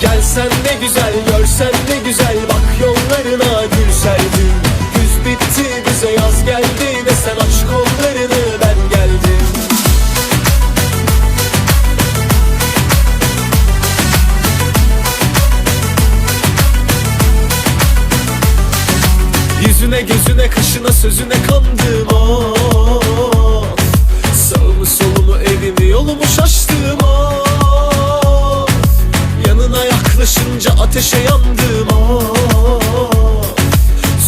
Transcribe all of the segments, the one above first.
Gelsen ne güzel görsen ne güzel. Bak yollarına gül serdim Güz bitti bize yaz geldi Desen aç kollarını ben geldim. Yüzüne gözüne kaşına sözüne kandım. Of Yaklaşınca ateşe yandım of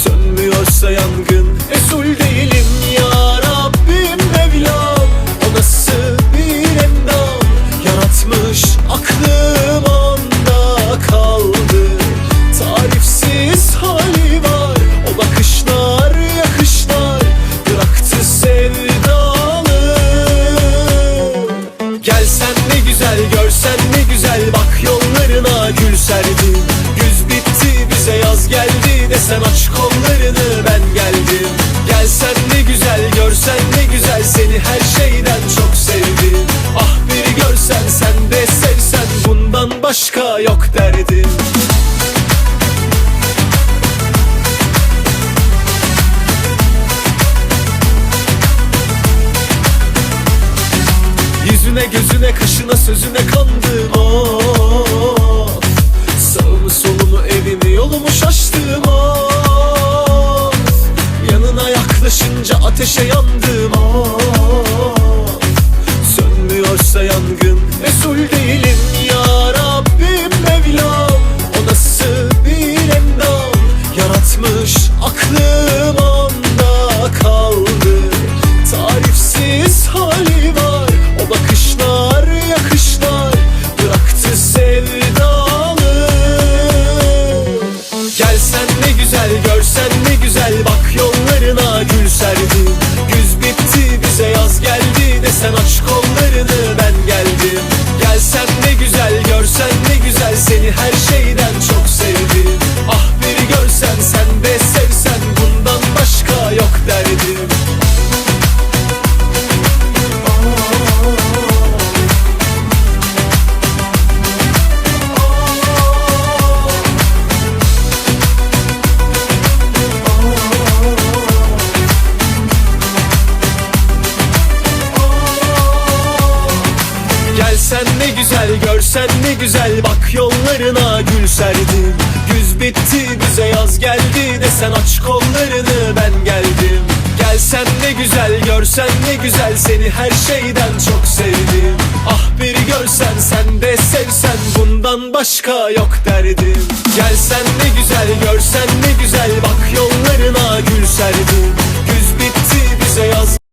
Sönmüyorsa yangın Resul değilim ya Rabbim Mevlam. O nasıl bir endam? Yaratmış aklım onda kaldı. Tarifsiz hali var O bakışlar yakışlar. Bıraktı sevdalı Yüzüne gözüne kaşına sözüne kandım of Sağımı solumu evimi yolumu şaştım. Of Yanına yaklaşınca ateşe yandım. Of Sönmüyorsa yangın Seni Gelsen ne güzel görsen ne güzel. Bak yollarına gül serdim. Güz bitti bize yaz geldi Desen aç kollarını ben geldim. Gelsen ne güzel görsen ne güzel. Seni her şeyden çok sevdim. Ah bir görsen sen de sevsen. Bundan başka yok derdim. Gelsen